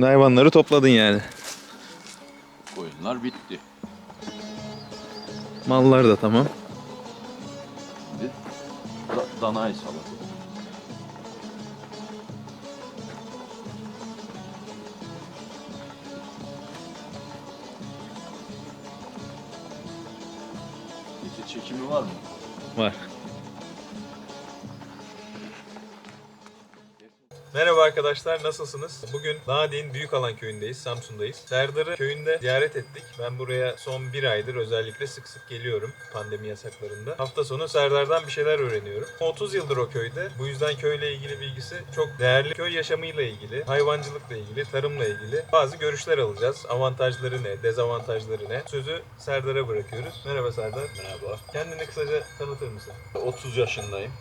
Şimdi hayvanları topladın yani. Koyunlar bitti. Mallar da tamam. Şimdi da, danayı. Peki çekimi var mı? Var. Merhaba arkadaşlar nasılsınız? Bugün Nadin Büyükalan köyündeyiz, Samsun'dayız. Serdar'ı köyünde ziyaret ettik. Ben buraya son bir aydır özellikle sık sık geliyorum pandemi yasaklarında. Hafta sonu Serdar'dan bir şeyler öğreniyorum. 30 yıldır o köyde. Bu yüzden köyle ilgili bilgisi çok değerli. Köy yaşamıyla ilgili, hayvancılıkla ilgili, tarımla ilgili bazı görüşler alacağız. Avantajları ne, dezavantajları ne? Sözü Serdar'a bırakıyoruz. Merhaba Serdar. Merhaba. Kendini kısaca tanıtır mısın? 30 yaşındayım.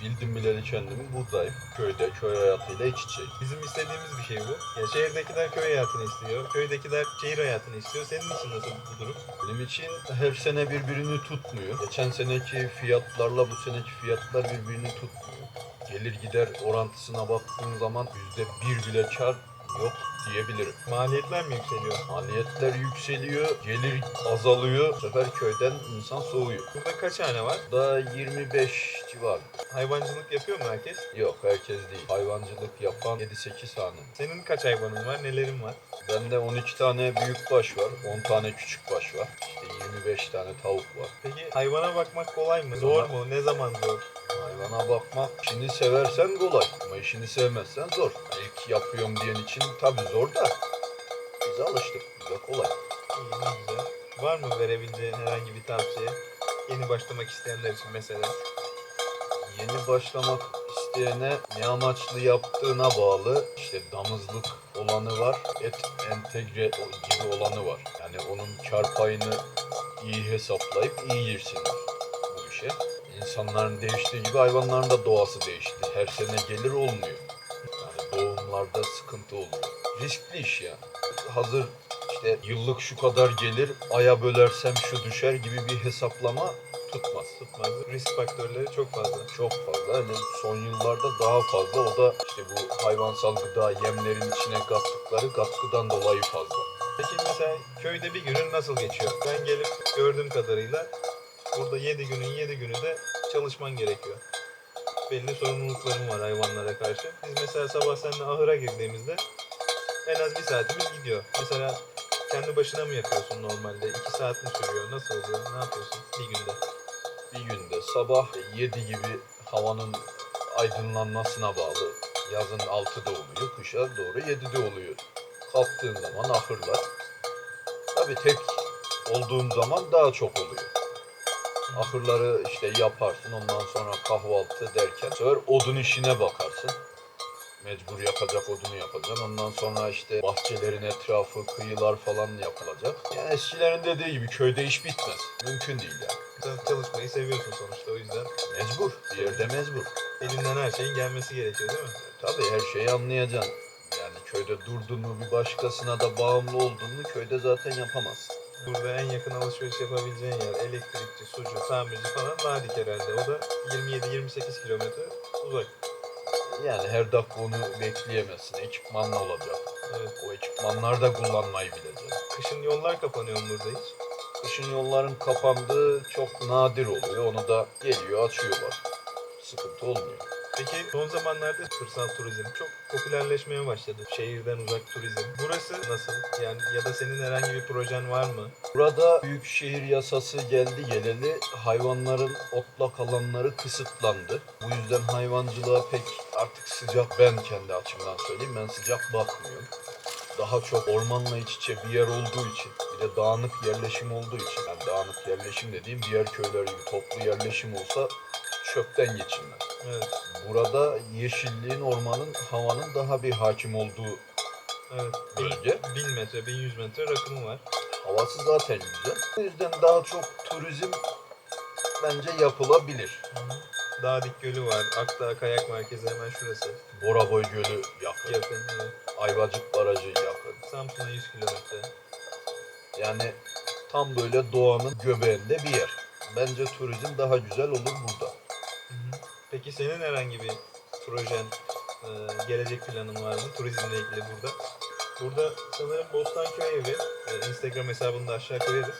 Bildim bileli kendimi buradayım. Köyde, köy hayatıyla iç içeyim. Bizim istediğimiz bir şey bu. Ya şehirdekiler köy hayatını istiyor, köydekiler şehir hayatını istiyor. Senin için nasıl bu durum? Benim için her sene birbirini tutmuyor. Geçen seneki fiyatlarla bu seneki fiyatlar birbirini tutmuyor. Gelir gider orantısına baktığın zaman yüzde bir bile kar yok diyebilirim. Maliyetler mi yükseliyor? Maliyetler yükseliyor, gelir azalıyor. Bu sefer köyden insan soğuyor. Burada kaç hane var? Da 25 civar. Hayvancılık yapıyor mu herkes? Yok herkes değil. Hayvancılık yapan 7-8 hanım. Senin kaç hayvanın var, nelerin var? Bende 12 tane büyük baş var, 10 tane küçük baş var. İşte 25 tane tavuk var. Peki hayvana bakmak kolay mı? Zor mu? Ne zaman zor? Hayvana bakmak işini seversen kolay ama işini sevmezsen zor. İlk yapıyorum diyen için tabii zor da biz alıştık. Bize kolay. İyi, ne güzel. Var mı verebileceğin herhangi bir tavsiye? Yeni başlamak isteyenler için mesela. Yeni başlamak isteyene ne amaçlı yaptığına bağlı. İşte damızlık olanı var, et entegre gibi olanı var. Yani onun kar payını iyi hesaplayıp iyi girsinler bu işe. İnsanların değiştiği gibi hayvanların da doğası değişti. Her sene gelir olmuyor. Yani doğumlarda sıkıntı oluyor. Riskli iş yani. Hazır işte yıllık şu kadar gelir, aya bölersem şu düşer gibi bir hesaplama tutmaz. Tutmaz. Risk faktörleri çok fazla. Çok fazla. Hani son yıllarda daha fazla. O da işte bu hayvansal gıda yemlerin içine kattıkları katkıdan dolayı fazla. Peki mesela köyde bir günün nasıl geçiyor? Ben gelip gördüğüm kadarıyla burada 7 günün 7 günü de çalışman gerekiyor. Belli sorumluluklarım var hayvanlara karşı. Biz mesela sabah seninle ahıra girdiğimizde en az bir saatimiz gidiyor. Mesela kendi başına mı yapıyorsun normalde? 2 saat mi sürüyor? Nasıl oluyor? Ne yapıyorsun bir günde? Bir günde sabah 7 gibi havanın aydınlanmasına bağlı. Yazın 6'da oluyor, kışa doğru 7'de oluyor. Kalktığın zaman ahırlar. Tabii tek olduğum zaman daha çok oluyor. Ahırları işte yaparsın ondan sonra kahvaltı derken sefer odun işine bakarsın. Mecbur yakacak odunu yapacaksın. Ondan sonra işte bahçelerin etrafı, kıyılar falan yapılacak. Yani eskilerin dediği gibi köyde iş bitmez. Mümkün değil yani. Sen çalışmayı seviyorsun sonuçta o yüzden Mecbur. Bir yerde mecbur. elinden her şeyin gelmesi gerekiyor değil mi? Tabii her şeyi anlayacaksın. Yani köyde durdun mu bir başkasına da bağımlı oldun mu köyde zaten yapamazsın. Burada en yakın alışveriş yapabileceğin yer elektrikçi, sucu, tamirci falan Nadik herhalde. O da 27-28 kilometre uzak. Yani her dakika onu bekleyemezsin. Ekipmanla olacak. Evet. O ekipmanlar da kullanmayı bileceksin. Kışın yollar kapanıyor mu burada hiç? Kışın yolların kapandığı çok nadir oluyor. Onu da geliyor açıyorlar. Sıkıntı olmuyor. Peki son zamanlarda kırsal turizm çok popülerleşmeye başladı. Şehirden uzak turizm. Burası nasıl? Yani ya da senin herhangi bir projen var mı? Burada büyükşehir yasası geldi geleli hayvanların otlak alanları kısıtlandı. Bu yüzden hayvancılığa pek artık sıcak ben kendi açımdan söyleyeyim ben sıcak bakmıyorum. Daha çok ormanla iç içe bir yer olduğu için bir de dağınık yerleşim olduğu için yani dağınık yerleşim dediğim diğer köyler gibi toplu yerleşim olsa çöpten geçilmez. Evet. Burada yeşilliğin, ormanın, havanın daha bir hakim olduğu Evet. Bölge. 1000 metre, 1100 metre rakımı var. Havası zaten güzel. O yüzden daha çok turizm bence yapılabilir. Dağdik Gölü var. Akdağ Kayak Merkezi hemen şurası. Boraboy Gölü yakın. Yakın. Evet. Ayvacık Barajı yakın. Samsun'a 100 kilometre. Yani tam böyle doğanın göbeğinde bir yer. Bence turizm daha güzel olur burada. Hı hı. Peki senin herhangi bir projen, e, gelecek planın var mı turizmle ilgili burada? Burada sanırım Bostanköy evi. e, Instagram hesabını da aşağı koyarız.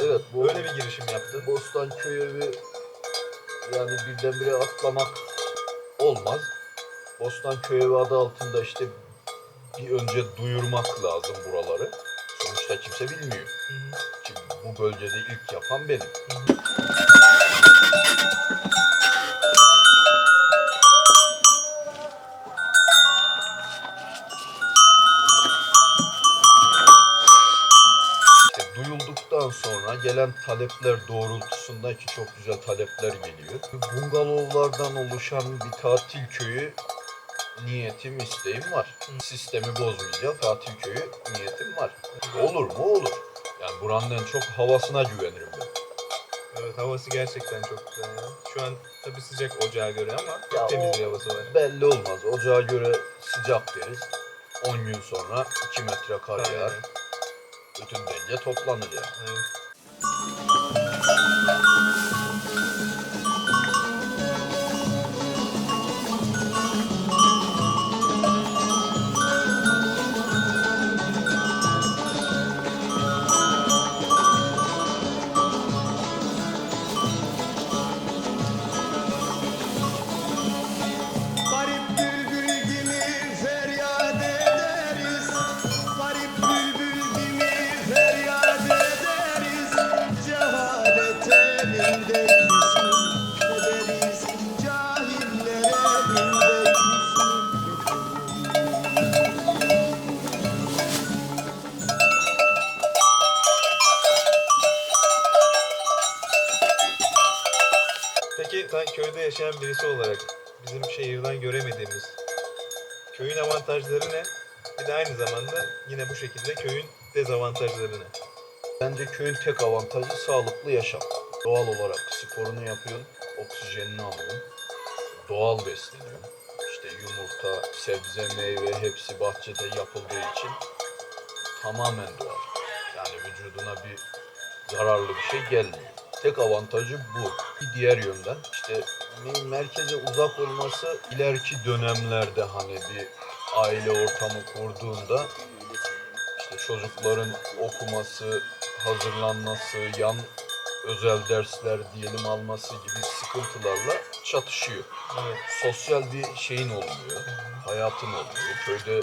E, Evet, bu- Böyle bir girişim yaptın. Bostanköy evi yani birdenbire atlamak olmaz. Bostanköy evi adı altında işte bir önce duyurmak lazım buraları. Sonuçta kimse bilmiyor. Hı hı. Ki bu bölgede ilk yapan benim. İşte gelen talepler doğrultusunda ki çok güzel talepler geliyor. Bungalovlardan oluşan bir tatil köyü niyetim, isteğim var. Sistemi bozmayacak tatil köyü niyetim var. Olur mu? Olur. Yani buranın en çok havasına güvenirim ben. Evet havası gerçekten çok güzel ya. Şu an tabii sıcak ocağa göre ama Ya temiz bir havası var. Belli olmaz. Ocağa göre sıcak deriz. 10 gün sonra 2 metre kar yağar. Bütün denge toplanır yani. Evet. Thank you. Birisi olarak bizim şehirden göremediğimiz köyün avantajları ne? Bir de aynı zamanda yine bu şekilde köyün dezavantajları ne? Bence köyün tek avantajı sağlıklı yaşam. Doğal olarak sporunu yapıyorsun, oksijenini alıyorsun, doğal besleniyorsun. İşte yumurta, sebze, meyve hepsi bahçede yapıldığı için tamamen doğal. Yani vücuduna bir zararlı bir şey gelmiyor. Tek avantajı bu. Bir diğer yönden işte me- merkeze uzak olması ileriki dönemlerde hani bir aile ortamı kurduğunda işte çocukların okuması, hazırlanması, yan özel dersler diyelim alması gibi sıkıntılarla çatışıyor. Evet. Sosyal bir şeyin olmuyor, hayatın olmuyor. Köyde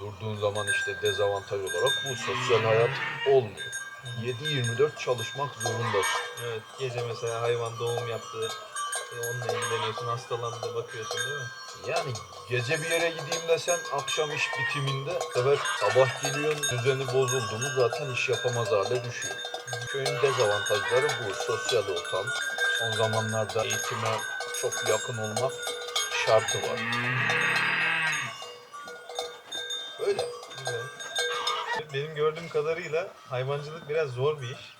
durduğun zaman işte dezavantaj olarak bu sosyal hayat olmuyor. 7-24 çalışmak zorundasın. Evet. Gece mesela hayvan doğum yaptı. E, onunla ilgileniyorsun, hastalandı, bakıyorsun değil mi? Yani gece bir yere gideyim desen akşam iş bitiminde sefer sabah geliyorsun düzeni bozuldu mu zaten iş yapamaz hale düşüyor. Köyün dezavantajları bu. Sosyal ortam. Son zamanlarda eğitime çok yakın olmak şartı var. Benim gördüğüm kadarıyla hayvancılık biraz zor bir iş.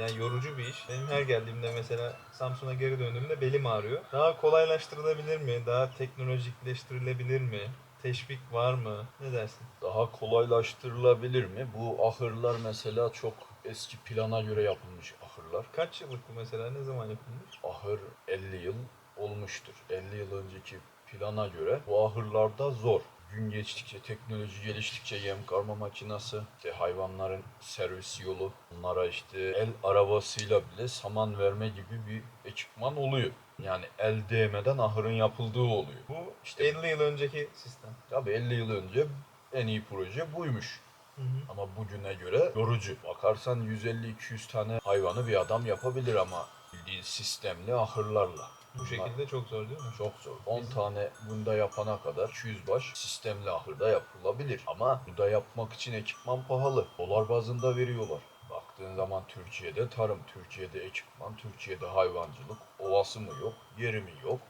Yani yorucu bir iş. Benim her geldiğimde mesela Samsun'a geri döndüğümde belim ağrıyor. Daha kolaylaştırılabilir mi? Daha teknolojikleştirilebilir mi? Teşvik var mı? Ne dersin? Daha kolaylaştırılabilir mi? Bu ahırlar mesela çok eski plana göre yapılmış ahırlar. Kaç yıllık bu mesela? Ne zaman yapılmış? ahır 50 yıl olmuştur. 50 yıl önceki plana göre bu ahırlarda zor. Gün geçtikçe, teknoloji geliştikçe yem karma makinası, işte hayvanların servis yolu, onlara işte el arabasıyla bile saman verme gibi bir ekipman oluyor. Yani el değmeden ahırın yapıldığı oluyor. Bu İşte- 50 yıl önceki sistem. Tabii 50 yıl önce en iyi proje buymuş. Hı hı. Ama bugüne göre yorucu. Bakarsan 150-200 tane hayvanı bir adam yapabilir ama bildiğin sistemli ahırlarla. Bu şekilde çok zor değil mi? çok zor. 10 tane bunda yapana kadar 200 baş sistemli ahırda yapılabilir. Ama burada yapmak için ekipman pahalı. Dolar bazında veriyorlar. Baktığın zaman Türkiye'de tarım, Türkiye'de ekipman, Türkiye'de hayvancılık, ovası mı yok, yeri mi yok,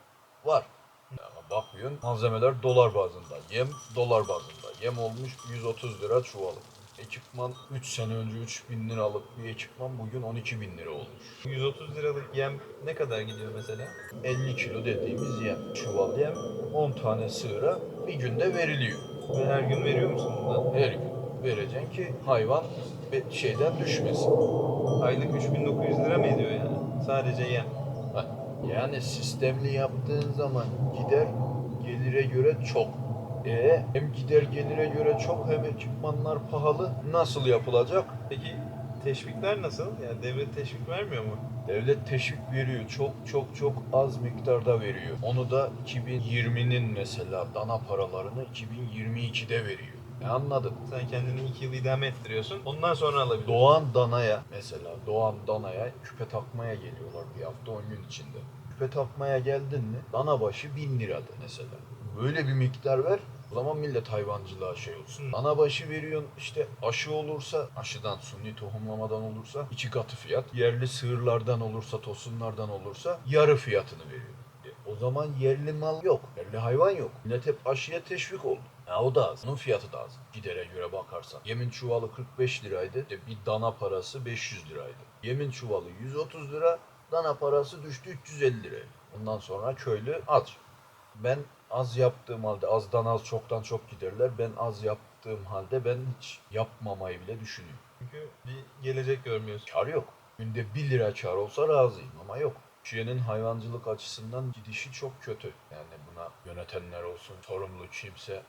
var. Ama bakıyorsun malzemeler dolar bazında, yem dolar bazında. Yem olmuş 130 lira çuvalı. Ekipman 3 sene önce 3000 liralık bir ekipman bugün 12 bin lira olmuş. 130 liralık yem ne kadar gidiyor mesela? 50 kilo dediğimiz yem. Çuval yem 10 tane sığıra bir günde veriliyor. Ve her gün veriyor musun bundan? Her gün vereceksin ki hayvan şeyden düşmesin. Aylık 3900 lira mı ediyor yani? Sadece yem. Yani sistemli yaptığın zaman gider gelire göre çok. E hem gider gelire göre çok hem ekipmanlar pahalı. Nasıl yapılacak? Peki teşvikler nasıl? Yani devlet teşvik vermiyor mu? Devlet teşvik veriyor. Çok çok çok az miktarda veriyor. Onu da 2020'nin mesela dana paralarını 2022'de veriyor. Ne anladın? Sen kendini iki yıl idame ettiriyorsun. Ondan sonra alabiliyorsun. Doğan danaya mesela Doğan danaya küpe takmaya geliyorlar bir hafta 10 gün içinde. Küpe takmaya geldin mi dana başı 1000 liradı mesela. Böyle bir miktar ver o zaman millet hayvancılığa şey olsun. Dana başı veriyorsun işte aşı olursa aşıdan suni tohumlamadan olursa iki katı fiyat. Yerli sığırlardan olursa tosunlardan olursa yarı fiyatını veriyor. E, o zaman yerli mal yok. Yerli hayvan yok. Millet hep aşıya teşvik oldu. Ha, o da az. Onun fiyatı da az. Gidere göre bakarsan. Yemin çuvalı 45 liraydı. İşte bir dana parası 500 liraydı. Yemin çuvalı 130 lira. Dana parası düştü 350 liraya. Ondan sonra köylü aç. Ben az yaptığım halde azdan az çoktan çok giderler. Ben az yaptığım halde ben hiç yapmamayı bile düşünüyorum. Çünkü bir gelecek görmüyorsun. Kar yok. Günde 1 lira kar olsa razıyım ama yok. Türkiye'nin hayvancılık açısından gidişi çok kötü. Yani buna yönetenler olsun, sorumlu kimse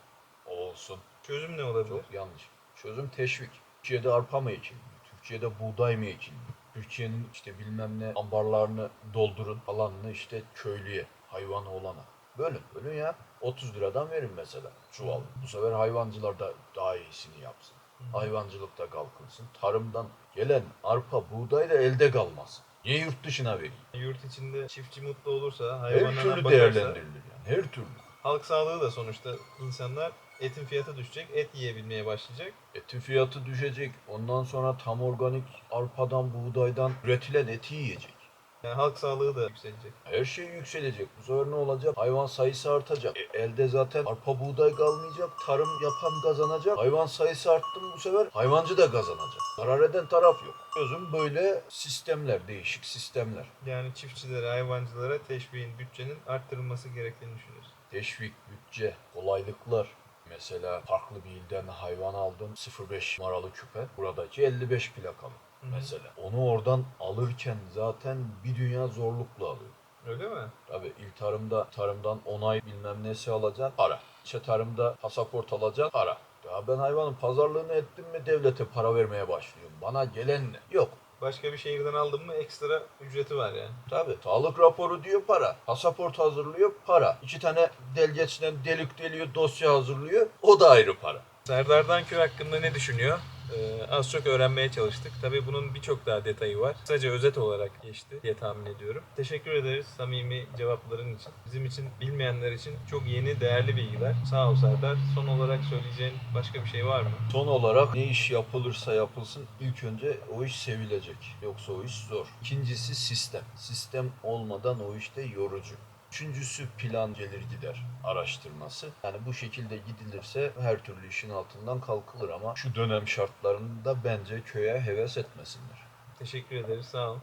o olsun. Çözüm ne olabilir? Çok yanlış. Çözüm teşvik. Türkiye'de arpa mı ekilmiyor? Türkiye'de buğday mı ekilmiyor? Türkiye'nin işte bilmem ne ambarlarını doldurun alanını işte köylüye, hayvan olana. Bölün, bölün ya. 30 liradan verin mesela çuval. Bu sefer hayvancılar da daha iyisini yapsın. Hayvancılıkta kalkınsın. Tarımdan gelen arpa, buğday da elde kalmasın. Niye yurt dışına vereyim? Yurt içinde çiftçi mutlu olursa, Her hayvanlarına türlü bakarsa, değerlendirilir yani. Her türlü. halk sağlığı da sonuçta insanlar etin fiyatı düşecek, et yiyebilmeye başlayacak. Etin fiyatı düşecek. Ondan sonra tam organik arpadan, buğdaydan üretilen eti yiyecek. Yani halk sağlığı da yükselecek. Her şey yükselecek. Bu sefer ne olacak? Hayvan sayısı artacak. E, elde zaten arpa buğday kalmayacak. Tarım yapan kazanacak. Hayvan sayısı arttı mı bu sefer hayvancı da kazanacak. Zarar eden taraf yok. Çözüm böyle sistemler, değişik sistemler. Yani çiftçilere, hayvancılara teşviğin, bütçenin arttırılması gerektiğini düşünüyorsun. Teşvik, bütçe, kolaylıklar. Mesela farklı bir ilden hayvan aldım. 05 numaralı küpe. Buradaki 55 plakalı. Mesela. Onu oradan alırken zaten bir dünya zorlukla alıyor. Öyle mi? Tabii il tarımda tarımdan onay bilmem nesi alacaksın para. İşte tarımda pasaport alacaksın para. Ya ben hayvanın pazarlığını ettim mi devlete para vermeye başlıyorum. Bana gelen ne? Yok. Başka bir şehirden aldın mı ekstra ücreti var yani. Tabii. Sağlık raporu diyor para. Pasaport hazırlıyor para. İki tane delgeçten delik deliyor dosya hazırlıyor. O da ayrı para. Serdar Dankür hakkında ne düşünüyor? Ee, az çok öğrenmeye çalıştık. Tabii bunun birçok daha detayı var. Sadece özet olarak geçti diye tahmin ediyorum. Teşekkür ederiz samimi cevapların için. Bizim için bilmeyenler için çok yeni değerli bilgiler. Sağ ol Serdar. Son olarak söyleyeceğin başka bir şey var mı? Son olarak ne iş yapılırsa yapılsın ilk önce o iş sevilecek. Yoksa o iş zor. İkincisi sistem. Sistem olmadan o işte yorucu. Üçüncüsü plan gelir gider araştırması. Yani bu şekilde gidilirse her türlü işin altından kalkılır ama şu dönem şartlarında bence köye heves etmesinler. Teşekkür ederiz sağ olun.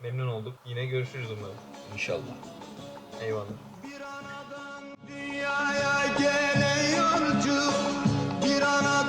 Memnun olduk. Yine görüşürüz umarım. İnşallah. Eyvallah. Bir anadan dünyaya gelen yolcu bir anadan